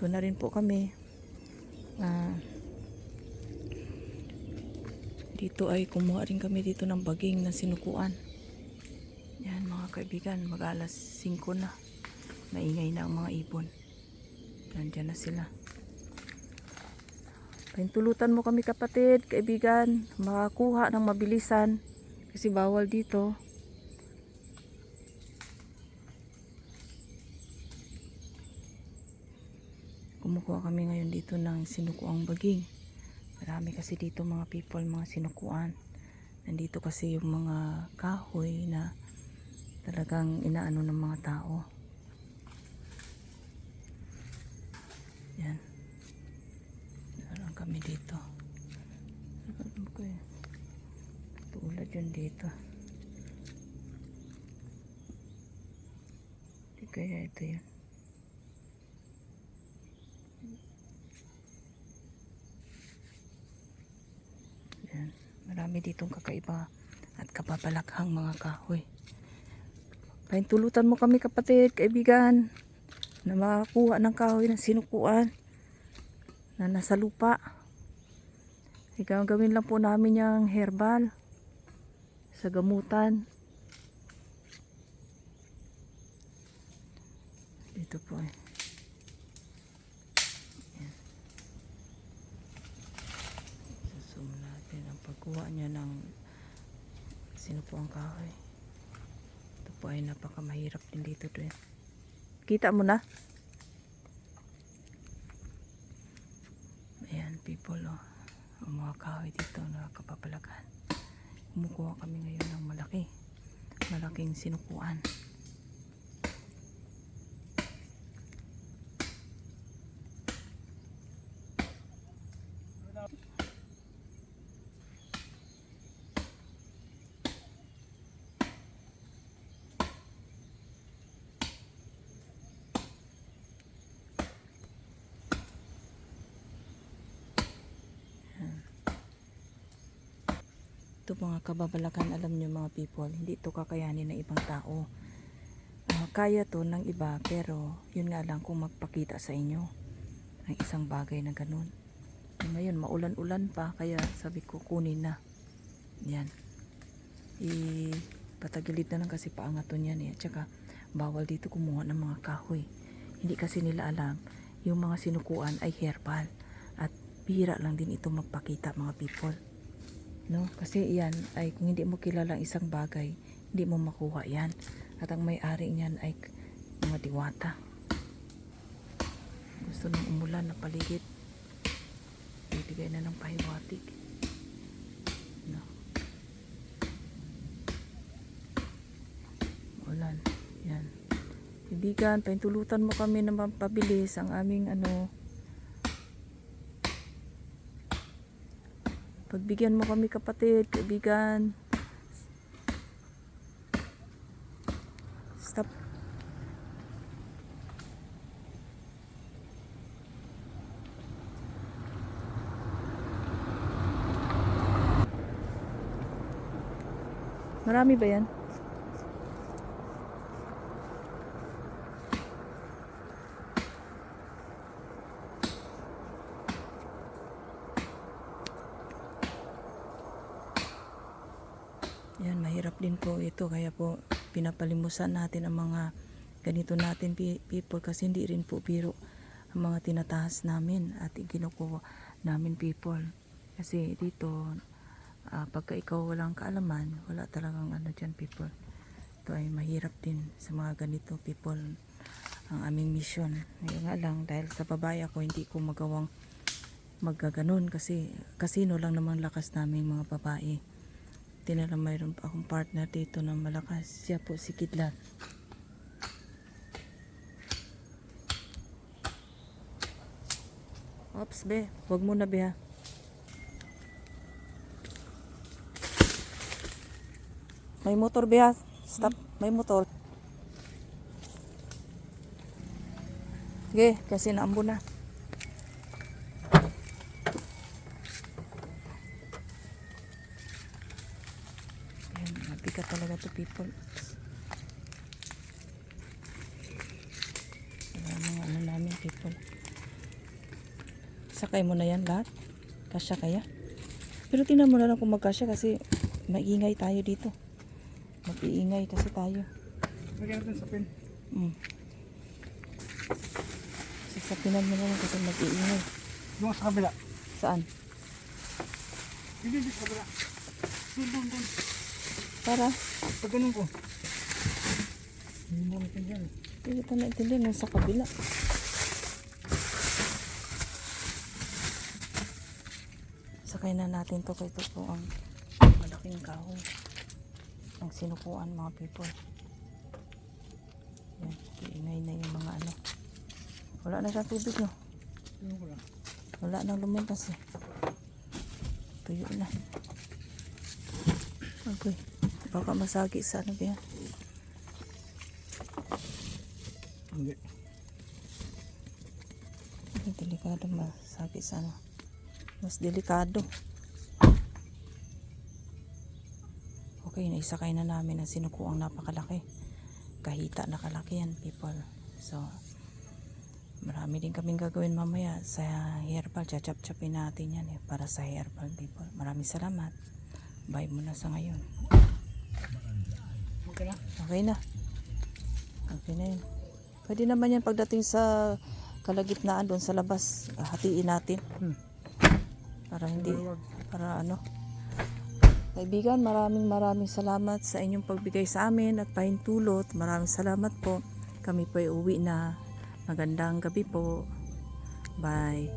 Dito na rin po kami. Ah, dito ay kumuha rin kami dito ng baging na sinukuan. Yan mga kaibigan, mag alas 5 na. Maingay na ang mga ibon. Nandyan na sila. Pahintulutan mo kami kapatid, kaibigan, makakuha ng mabilisan. Kasi bawal dito. Kumukuha kami ngayon dito ng sinukuang baging. Marami kasi dito mga people, mga sinukuan. Nandito kasi yung mga kahoy na talagang inaano ng mga tao. Yan. Meron kami dito. Ano ko eh. Tulad yun dito. Di kaya ito yun. Yan. Marami ditong kakaiba at kapapalakhang mga kahoy. Pahintulutan mo kami kapatid, kaibigan, na makakuha ng kahoy ng sinukuan na nasa lupa. Ikaw gawin lang po namin yung herbal sa gamutan. Dito po eh. Yan. Susum pagkuha niya ng sino po ang kahoy. Ito po ay napakamahirap din dito din. Kita mo na? Ayan, people, oh. Ang mga kahoy dito na kapapalagan. Kumukuha kami ngayon ng malaki. Malaking sinukuan. Ito mga kababalakan, alam nyo mga people, hindi ito kakayanin ng ibang tao. Ah, kaya to ng iba, pero yun nga lang kung magpakita sa inyo ang isang bagay na ganun. Ngayon, maulan-ulan pa, kaya sabi ko kunin na. Yan. I patagilid na lang kasi paangaton yan eh. At saka, bawal dito kumuha ng mga kahoy. Hindi kasi nila alam, yung mga sinukuan ay herbal. At bihira lang din ito magpakita mga people. No? Kasi yan ay kung hindi mo kilala ang isang bagay, hindi mo makuha yan. At ang may-ari niyan ay mga diwata. Gusto ng umulan na paligid. Bibigay na ng pahiwatig. No? Ulan. Yan. Ibigan, paintulutan mo kami na mapabilis ang aming ano, Pagbigyan mo kami kapatid, kaibigan. Stop. Marami ba yan? Yan, mahirap din po ito. Kaya po, pinapalimusan natin ang mga ganito natin pe- people kasi hindi rin po biro ang mga tinatahas namin at kinukuha namin people. Kasi dito, ah, pagka ikaw walang kaalaman, wala talagang ano dyan people. Ito ay mahirap din sa mga ganito people ang aming mission. Ngayon nga lang, dahil sa babae ako, hindi ko magawang magaganon kasi kasino lang naman lakas naming mga babae tinala mayroon pa akong partner dito na malakas. Siya po si Kidlat. Ops, be. Huwag muna, be, ha. May motor, be, ha. Stop. May motor. Sige, kasi naambo na. Ayan, mabigat talaga to people. Wala mga ano namin people. Sakay mo na yan lahat. Kasya kaya? Pero tingnan mo na lang kung magkasya kasi maingay tayo dito. Mag-iingay kasi tayo. Lagyan natin sa pin. Mm. Sasapinan mo na lang kasi mag-iingay. Doon sa kabila. Saan? Hindi sa kabila. Doon, doon, doon. Para? Pag ganun ko. Hindi mo natin yan. Hindi kita naintindihan nung sa kabila. Sakay na natin to kay ito po ang malaking kahoy. Ang sinukuan mga people. Yan, iingay na yung mga ano. Wala na siyang tubig no. Ko lang. Wala nang lumipas eh. Tuyo na. Agoy. Baka masagi sa ano ba yan? Hindi. Ay, delikado masagi sa ano. Mas delikado. Okay, naisakay na namin ang sinukuang napakalaki. Kahita na kalaki yan, people. So, marami din kaming gagawin mamaya sa herbal. Chachap-chapin natin yan eh, para sa herbal, people. Maraming salamat. Bye muna sa ngayon. Okay na. Okay na. Okay na yun. Pwede naman yan pagdating sa kalagitnaan doon sa labas. Hatiin natin. Hmm. Para hindi, para ano. Kaibigan, maraming maraming salamat sa inyong pagbigay sa amin at pahintulot. Maraming salamat po. Kami po ay uwi na. Magandang gabi po. Bye.